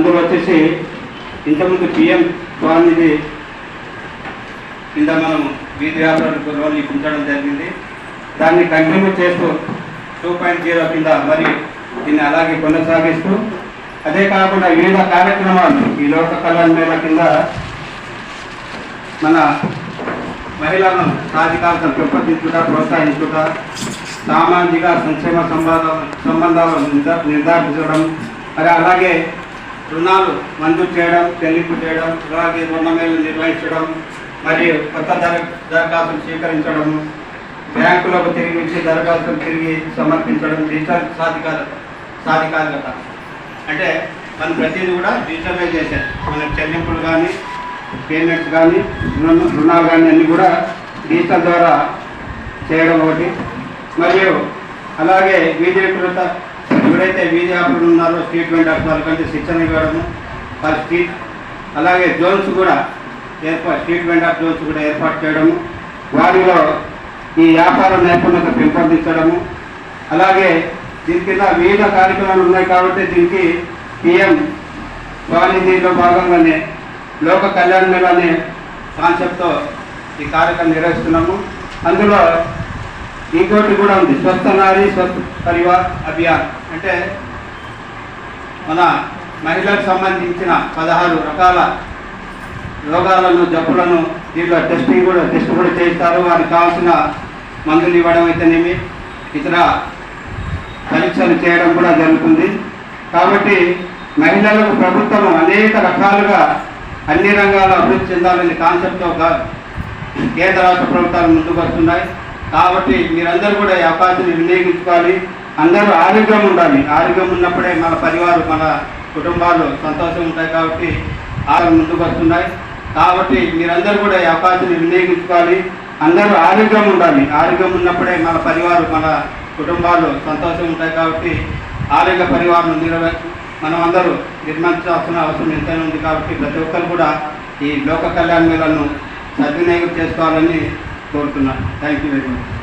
అందులో వచ్చేసి ఇంతకుముందు పిఎం స్వామిది కింద మనం వీధి వ్యాపారులకు లోన్ జరిగింది. దాన్ని కంటిన్యూ చేస్తూ టూ పాయింట్ జీరో కింద మరి దీన్ని అలాగే కొనసాగిస్తూ అదే కాకుండా వివిధ కార్యక్రమాలు ఈ లోక కళ్యాణ మేళ కింద మన మహిళలను సాధికారతను పెంపొందించుట ప్రోత్సహించుట సామాజిక సంక్షేమ సంబంధాలు సంబంధాలు నిర్ధారించడం మరి అలాగే రుణాలు మంజూరు చేయడం చెల్లింపు చేయడం అలాగే రుణమేలు నిర్వహించడం మరియు కొత్త దర దరఖాస్తులు స్వీకరించడం బ్యాంకులకు తిరిగి ఇచ్చి దరఖాస్తులు తిరిగి సమర్పించడం డిజిటల్ సాధికారత సాధికారికత. అంటే మనం ప్రతిదీ కూడా డిజిటలైజ్ చేశారు మన చెల్లింపులు కానీ పేమెంట్స్ కానీ రుణ రుణాలు కానీ అన్నీ కూడా డిజిటల్ ద్వారా చేయడం ఒకటి. మరియు అలాగే విజయకృత ఎవరైతే వీధి వ్యాపారులు ఉన్నారో స్ట్రీట్ వెండర్స్ వాళ్ళకంటే శిక్షణ ఇవ్వడము వాళ్ళ స్ట్రీట్ అలాగే జోన్స్ కూడా ఏర్పాటు స్ట్రీట్ వెండర్ జోన్స్ కూడా ఏర్పాటు చేయడము వారిలో ఈ వ్యాపార నైపుణ్యత పెంపొందించడము అలాగే దీని కింద వివిధ కార్యక్రమాలు ఉన్నాయి కాబట్టి దీనికి పిఎం స్వానిధిలో భాగంగానే లోక కళ్యాణ మేళ అనే కాన్సెప్ట్తో ఈ కార్యక్రమం నిర్వహిస్తున్నాము. అందులో ఇంకోటి కూడా ఉంది. స్వస్థ నారీ స్వస్థ పరివార్ అభియాన్. అంటే మన మహిళలకు సంబంధించిన పదహారు రకాల రోగాలను జబ్బులను దీంట్లో టెస్టింగ్ కూడా టెస్ట్ కూడా చేస్తారు వారికి కావాల్సిన మందులు ఇవ్వడం అయితేనేమి ఇతర పరీక్షలు చేయడం కూడా జరుగుతుంది. కాబట్టి మహిళలకు ప్రభుత్వం అనేక రకాలుగా అన్ని రంగాల అభివృద్ధి చెందాలనే కాన్సెప్ట్తో కేంద్ర రాష్ట్ర ప్రభుత్వాలు ముందుకు వస్తున్నాయి. కాబట్టి మీరందరూ కూడా ఈ అవకాశాన్ని వినియోగించుకోవాలి. అందరూ ఆరోగ్యం ఉండాలి. ఆరోగ్యం ఉన్నప్పుడే మన పరివారం మన కుటుంబాలు సంతోషం ఉంటాయి కాబట్టి ఆరోగ్యం ముందుకు వస్తున్నాయి. కాబట్టి మీరందరూ కూడా ఈ అవకాశాన్ని వినియోగించుకోవాలి. అందరూ ఆరోగ్యం ఉండాలి. ఆరోగ్యం ఉన్నప్పుడే మన పరివారం మన కుటుంబాలు సంతోషం ఉంటాయి కాబట్టి ఆరోగ్య పరివారం నిర్వ మనం అందరూ నిర్మించాల్సిన అవసరం ఎంతైనా ఉంది కాబట్టి ప్రతి ఒక్కరు కూడా ఈ లోక కళ్యాణ మేళను సద్వినియోగం చేసుకోవాలని కోరుతున్నాను. Thank you very much